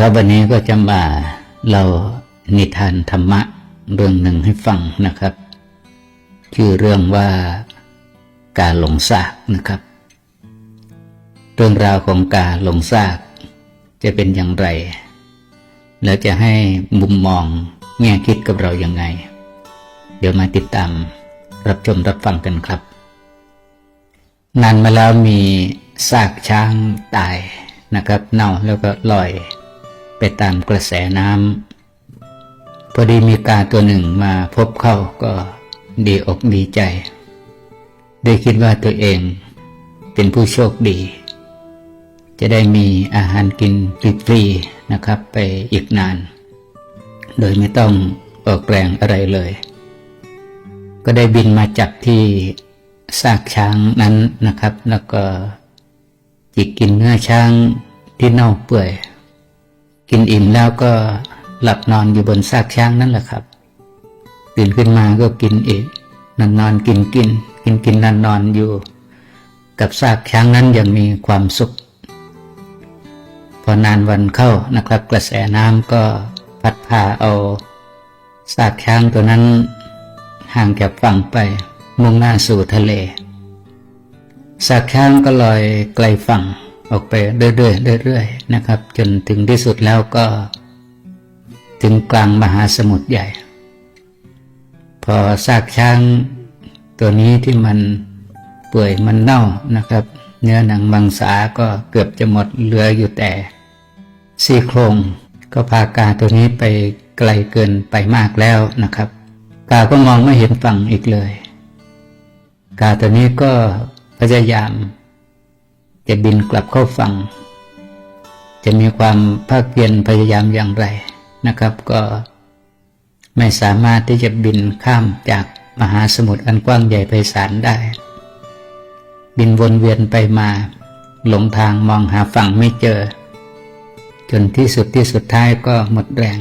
ครับวันนี้ก็จะมาเล่านิทานธรรมะเรื่องหนึ่งให้ฟังนะครับ ชื่อเรื่องว่าการหลงซากนะครับ เรื่องราวของการหลงซากจะเป็นอย่างไร แล้วจะให้มุมมองแง่คิดกับเราอย่างไง เดี๋ยวมาติดตามรับชมรับฟังกันครับ นานมาแล้วมีซากช้างตายนะครับ เน่าแล้วก็ลอย ไปตามกระแสน้ำพอดีมีกาตัวหนึ่งมาพบเข้าก็ดีอกดีใจ ได้คิดว่าตัวเองเป็นผู้โชคดี จะได้มีอาหารกินฟรีๆนะครับไปอีกนาน โดยไม่ต้องออกแรงอะไรเลย ก็ได้บินมาจับที่ซากช้างนั้นนะครับ แล้วก็จิกกินเนื้อช้างที่เน่าเปื่อย กินอิ่มแล้วก็หลับนอนอยู่บนซากช้างนั่นแหละครับ ตื่นขึ้นมาก็กินอีกนอนนอนกินกิน กินกินนอนนอนอยู่ กับซากช้างนั้นยังมีความสุข พอนานวันเข้านะครับ กระแสน้ำก็พัดพาเอาซากช้างตัวนั้นห่างจากฝั่งไปมุ่งหน้าสู่ทะเลซากช้างก็ลอยไกลฝั่ง ออกไปเรื่อยๆเรื่อยๆนะครับ จนถึงที่สุดแล้วก็ ถึงกลางมหาสมุทรใหญ่ พอซากช้างตัวนี้ที่มันเปื่อยมันเน่านะครับ เนื้อหนังมังสาก็เกือบจะหมดเหลืออยู่แต่ซี่โครงก็พากาตัวนี้ไปไกลเกินไปมากแล้วนะครับ กาก็มองไม่เห็นฝั่งอีกเลย กาตัวนี้ก็พยายาม จะบินกลับเข้าฝั่ง จะมีความภาคเพียรพยายามอย่างไรนะครับ ก็ไม่สามารถที่จะบินข้ามจากมหาสมุทรอันกว้างใหญ่ไพศาลได้ บินวนเวียนไปมา หลงทางมองหาฝั่งไม่เจอ จนที่สุดที่สุดท้ายก็หมดแรง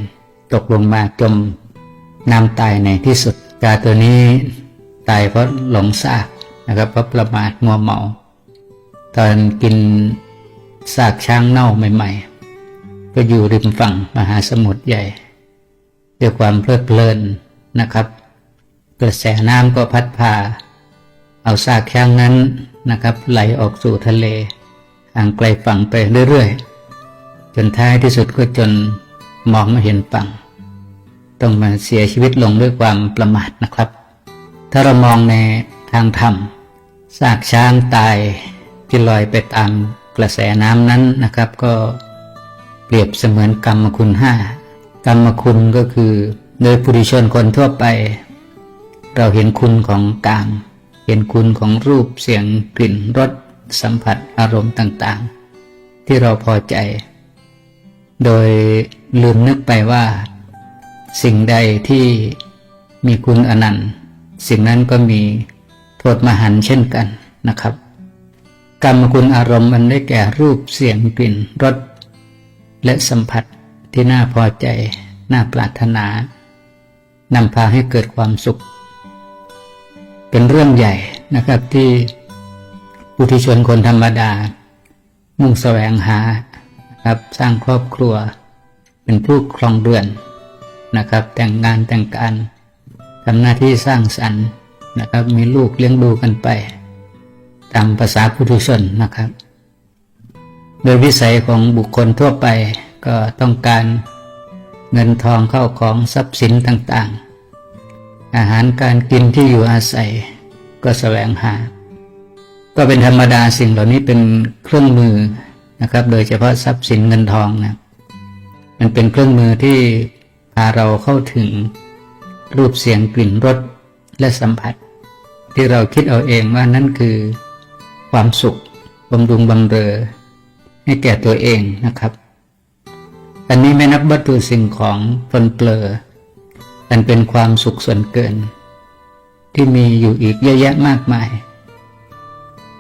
ตกลงมาจมน้ำตายในที่สุดกาตัวนี้ตายเพราะหลงซากนะครับเพราะประมาทมัวเมา ตอนกินซากช้างเน่าใหม่ๆ ก็อยู่ริมฝั่งมหาสมุทรใหญ่ ด้วยความเพลิดเพลินนะครับ กระแสน้ำก็พัดพา เอาซากช้างนั้นนะครับ ไหลออกสู่ทะเลห่างไกลฝั่งไปเรื่อยๆ จนท้ายที่สุดก็จนมองไม่เห็นฝั่ง ต้องมาเสียชีวิตลงด้วยความประมาทนะครับ ถ้าเรามองในทางธรรมซากช้างตาย ที่ลอยไปตามกระแสน้ำนั้นนะครับ ก็เปรียบเสมือนกรรมคุณห้ากรรมคุณก็คือโดยปุถุชนคนทั่วไป เราเห็นคุณของกามเห็นคุณของรูปเสียงกลิ่นรสสัมผัสอารมณ์ต่างๆ ที่เราพอใจ โดยลืมนึกไปว่า สิ่งใดที่มีคุณอนันต์ สิ่งนั้นก็มีโทษมหันเช่นกันนะครับ กรรมคุณอารมณ์มันได้แก่รูปเสียงกลิ่นรสและสัมผัสที่น่าพอใจ น่าปรารถนานำพาให้เกิดความสุข เป็นเรื่องใหญ่นะครับที่ปุถุชนคนธรรมดา มุ่งแสวงหาครับสร้างครอบครัว เป็นผู้ครองเรือนนะครับ แต่งงานแต่งการทำหน้าที่สร้างสรรค์นะครับมีลูกเลี้ยงดูกันไป ตามภาษาปุถุชนนะครับ โดยวิสัยของบุคคลทั่วไปก็ต้องการเงินทองเข้าของทรัพย์สินต่างๆ อาหารการกินที่อยู่อาศัยก็แสวงหา ก็เป็นธรรมดาสิ่งเหล่านี้เป็นเครื่องมือนะครับ โดยเฉพาะทรัพย์สินเงินทองนะมันเป็นเครื่องมือที่พาเราเข้าถึงรูปเสียงกลิ่นรสและสัมผัส ที่เราคิดเอาเองว่านั่นคือ ความสุขบำรุงบำเรอ ให้แก่ตัวเองนะครับ อันนี้ไม่นับวัตถุสิ่งของปนเปลออันเป็นความสุขส่วนเกิน ที่มีอยู่อีกเยอะแยะมากมาย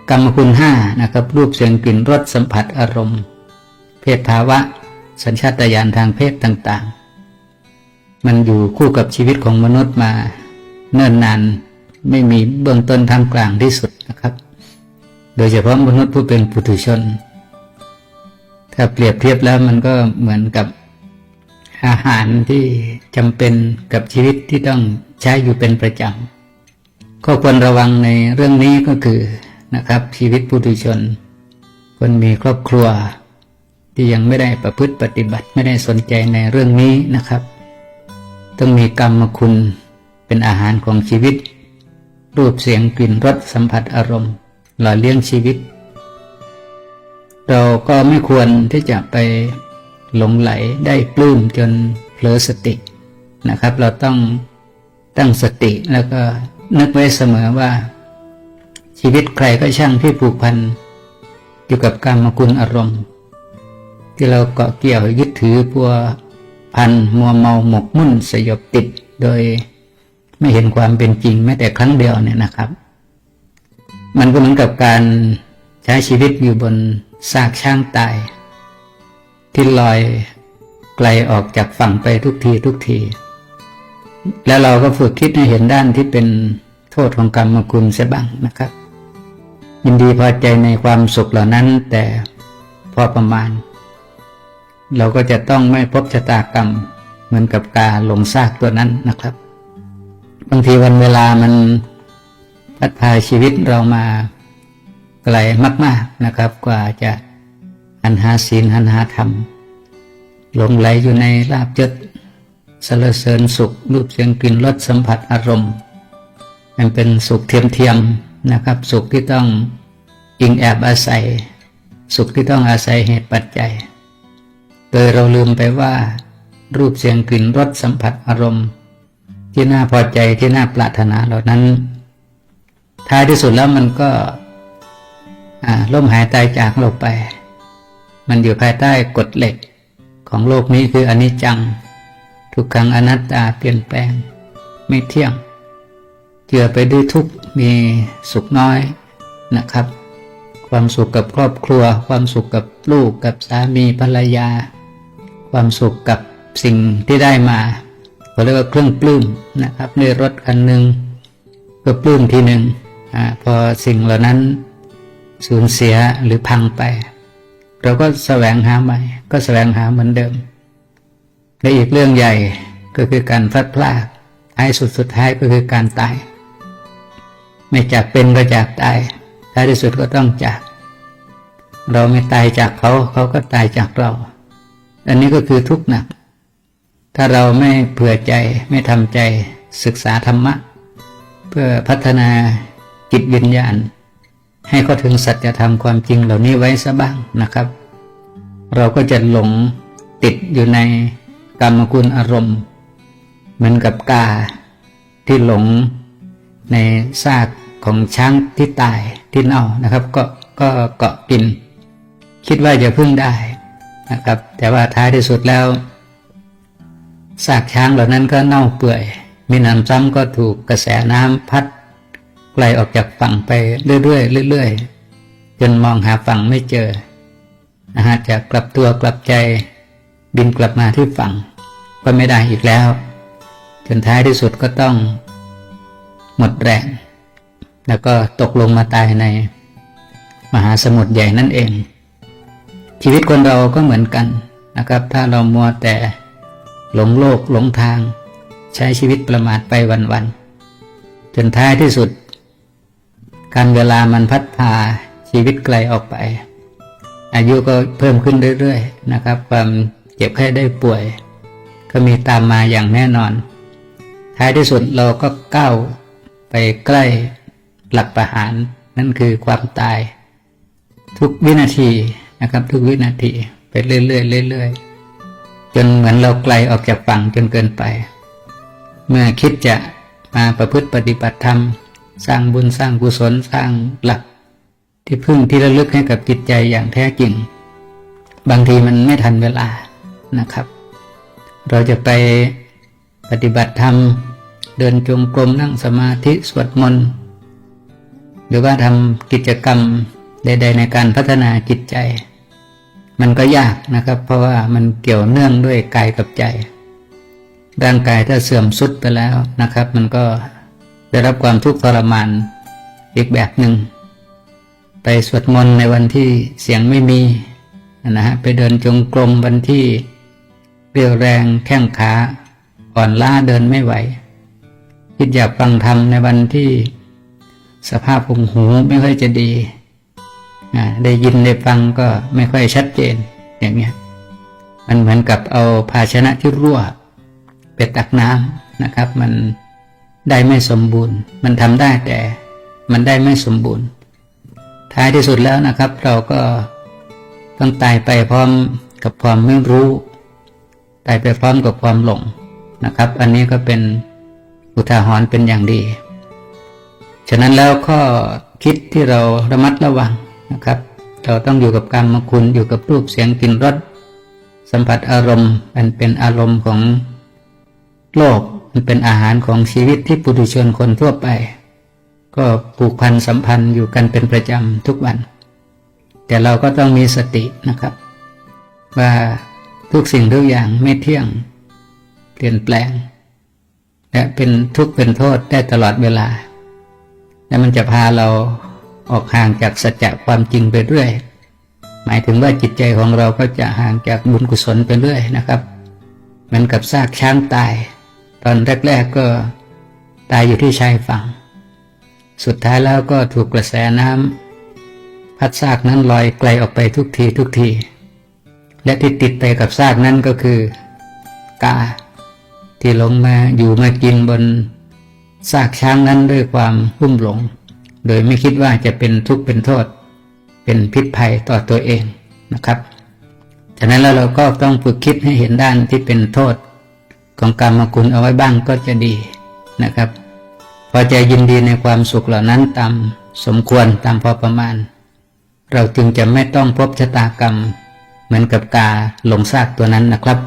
กรรมคุณห้านะครับ รูปเสียงกลิ่นรสสัมผัสอารมณ์ เพศภาวะ สัญชาตญาณทางเพศต่างๆ มันอยู่คู่กับชีวิตของมนุษย์มา เนิ่นนานไม่มีเบื้องต้นท่ามกลางที่สุดนะครับ โดยเฉพาะมนุษย์ผู้เป็นปุถุชน ถ้าเปรียบเทียบแล้วมันก็เหมือนกับอาหารที่จำเป็นกับชีวิตที่ต้องใช้อยู่เป็นประจำก็ควรระวังในเรื่องนี้ก็คือนะครับ ชีวิตปุถุชน คนมีครอบครัว ที่ยังไม่ได้ประพฤติปฏิบัติไม่ได้สนใจในเรื่องนี้นะครับ ต้องมีกรรมคุณเป็นอาหารของชีวิต รูปเสียงกลิ่นรสสัมผัสอารมณ์ หล่อเลี้ยงชีวิต เราก็ไม่ควรที่จะไปหลงไหลได้ปลื้มจนเผลอสตินะครับ เราต้องตั้งสติแล้วก็นึกไว้เสมอว่า ชีวิตใครก็ช่างที่ผูกพันอยู่กับกรรมคุณอารมณ์ ที่เราเกาะเกี่ยวยึดถือพัวพันมัวเมาหมกมุ่นสยบติดโดยไม่เห็นความเป็นจริงแม้แต่ครั้งเดียวเนี่ยนะครับ มันก็เหมือนกับการใช้ชีวิตอยู่บนซากช้างตาย ที่ลอยไกลออกจากฝั่งไปทุกทีทุกที แล้วเราก็ฝึกคิดให้เห็นด้านที่เป็นโทษของกรรมคุณเสียบ้างนะครับ ยินดีพอใจในความสุขเหล่านั้น แต่พอประมาณ เราก็จะต้องไม่พบชะตากรรมเหมือนกับกาหลงซากตัวนั้นนะครับ บางทีวันเวลามัน พัดพาชีวิตเรามาไกลมาก ๆนะครับ กว่าจะหันหาศีลหันหาธรรมหลงไหลอยู่ในลาบยศสรรเสริญสุขรูปเสียงกลิ่นรสสัมผัสอารมณ์มันเป็นสุขเทียมๆนะครับ สุขที่ต้องอิงแอบอาศัย สุขที่ต้องอาศัยเหตุปัจจัย โดยเราลืมไปว่า รูปเสียงกลิ่นรสสัมผัสอารมณ์ ที่น่าพอใจที่น่าปรารถนาเหล่านั้น ท้ายที่สุดแล้วมันก็ล่มหายตายจากเราไป มันอยู่ภายใต้กฎเหล็กของโลกนี้คืออนิจจัง ทุกขังอนัตตาเปลี่ยนแปลง ไม่เที่ยง เจือไปด้วยทุกมีสุขน้อยนะครับ ความสุขกับครอบครัว ความสุขกับลูกกับสามีภรรยา ความสุขกับสิ่งที่ได้มาเขาเรียกว่าเครื่องปลื้มนะครับในรถคันหนึ่งก็ปลื้มทีหนึ่ง พอสิ่งเหล่านั้นสูญเสียหรือพังไป เราก็แสวงหาใหม่ ก็แสวงหาเหมือนเดิม และอีกเรื่องใหญ่ก็คือการพลัดพรากท้ายสุดสุดท้ายก็คือการตาย ไม่จากเป็นก็จากตายท้ายที่สุดก็ต้องจาก เราไม่ตายจากเขาเขาก็ตายจากเรา อันนี้ก็คือทุกข์หนัก ถ้าเราไม่เผื่อใจไม่ทำใจศึกษาธรรมะ เพื่อพัฒนา จิตวิญญาณ ให้เขาถึงสัจธรรมความจริงเหล่านี้ไว้ซะบ้างนะครับ เราก็จะหลงติดอยู่ในกรรมกุลอารมณ์ เหมือนกับกาที่หลงในซากของช้างที่ตายที่เน่านะครับ ก็ก็เกาะกิน คิดว่าจะพึ่งได้นะครับ แต่ว่าท้ายที่สุดแล้วซากช้างเหล่านั้นก็เน่าเปื่อย มีน้ำซ้ำก็ถูกกระแสน้ำพัด ไกลออกจากฝั่งไปเรื่อยๆเรื่อยๆจนมองหาฝั่งไม่เจอนะฮะจะกลับตัวกลับใจ บินกลับมาที่ฝั่ง ก็ไม่ได้อีกแล้ว จนท้ายที่สุดก็ต้อง หมดแรง แล้วก็ตกลงมาตายใน มหาสมุทรใหญ่นั่นเอง ชีวิตคนเราก็เหมือนกันนะครับ ถ้าเรามัวแต่หลงโลกหลงทาง ใช้ชีวิตประมาทไปวันๆจนท้ายที่สุด การเวลามันพัดพาชีวิตไกลออกไป อายุก็เพิ่มขึ้นเรื่อยๆนะครับ ความเจ็บแค่ได้ป่วย ก็มีตามมาอย่างแน่นอน ท้ายที่สุดเราก็ก้าวไปใกล้หลักประหารนั่นคือความตาย ทุกวินาทีนะครับ ทุกวินาทีไปเรื่อยๆเรื่อยๆจนเหมือนเราไกลออกจากฝั่งจนเกินไป เมื่อคิดจะมาประพฤติปฏิบัติธรรม สร้างบุญสร้างกุศลสร้างหลัก ที่พึ่งที่ระลึกให้กับจิตใจอย่างแท้จริง บางทีมันไม่ทันเวลานะครับ เราจะไปปฏิบัติธรรม เดินจงกรมนั่งสมาธิสวดมนต์หรือว่าทำกิจกรรมใด ๆ ในการพัฒนาจิตใจ มันก็ยากนะครับ เพราะว่ามันเกี่ยวเนื่องด้วยกายกับใจ ร่างกายถ้าเสื่อมสุดไปแล้วนะครับ มันก็ ได้รับความทุกข์ทรมานอีกแบบหนึ่ง ไปสวดมนต์ในวันที่เสียงไม่มีนะฮะไปเดินจงกรมวันที่เรียวแรงแข้งขาอ่อนล้าเดินไม่ไหว คิดอยากฟังธรรมในวันที่สภาพหูหูไม่ค่อยจะดีอ่าได้ยินได้ฟังก็ไม่ค่อยชัดเจนอย่างเงี้ยมันเหมือนกับเอาภาชนะที่รั่วไปตักน้ำนะครับ มัน ได้ไม่สมบูรณ์ มันทำได้แต่มันได้ไม่สมบูรณ์ ท้ายที่สุดแล้วนะครับ เราก็ต้องตายไปพร้อมกับความไม่รู้ตายไปพร้อมกับความหลงนะครับ อันนี้ก็เป็นอุทาหรณ์เป็นอย่างดี ฉะนั้นแล้วข้อคิดที่เราระมัดระวังนะครับ เราต้องอยู่กับกรรมคุณอยู่กับรูปเสียงกลิ่นรสสัมผัสอารมณ์อันเป็นอารมณ์ของโลก มันเป็นอาหารของชีวิตที่ปุถุชนคนทั่วไป ก็ผูกพันสัมพันธ์อยู่กันเป็นประจำทุกวัน แต่เราก็ต้องมีสตินะครับ ว่าทุกสิ่งทุกอย่างไม่เที่ยง เปลี่ยนแปลง และเป็นทุกข์เป็นโทษได้ตลอดเวลา และมันจะพาเราออกห่างจากสัจจะความจริงไปเรื่อย หมายถึงว่าจิตใจของเราก็จะห่างจากบุญกุศลไปเรื่อยนะครับเหมือนกับซากช้างตาย ตอนแรก ๆก็ตายอยู่ที่ชายฝั่ง สุดท้ายแล้วก็ถูกกระแสน้ำพัดซากนั้นลอยไกลออกไปทุกทีทุกที และที่ติดไปกับซากนั้นก็คือกาที่ลงมาอยู่มากินบนซากช้างนั้นด้วยความหุ้มหลง โดยไม่คิดว่าจะเป็นทุกข์เป็นโทษ เป็นพิษภัยต่อตัวเองนะครับฉะนั้นแล้วเราก็ต้องฝึกคิดให้เห็นด้านที่เป็นโทษ ของกรรมคุณเอาไว้บ้างก็จะดีนะครับ พอจะยินดีในความสุขเหล่านั้นตามสมควรตามพอประมาณ เราจึงจะไม่ต้องพบชะตากรรม เหมือนกับกาหลงซากตัวนั้นนะครับ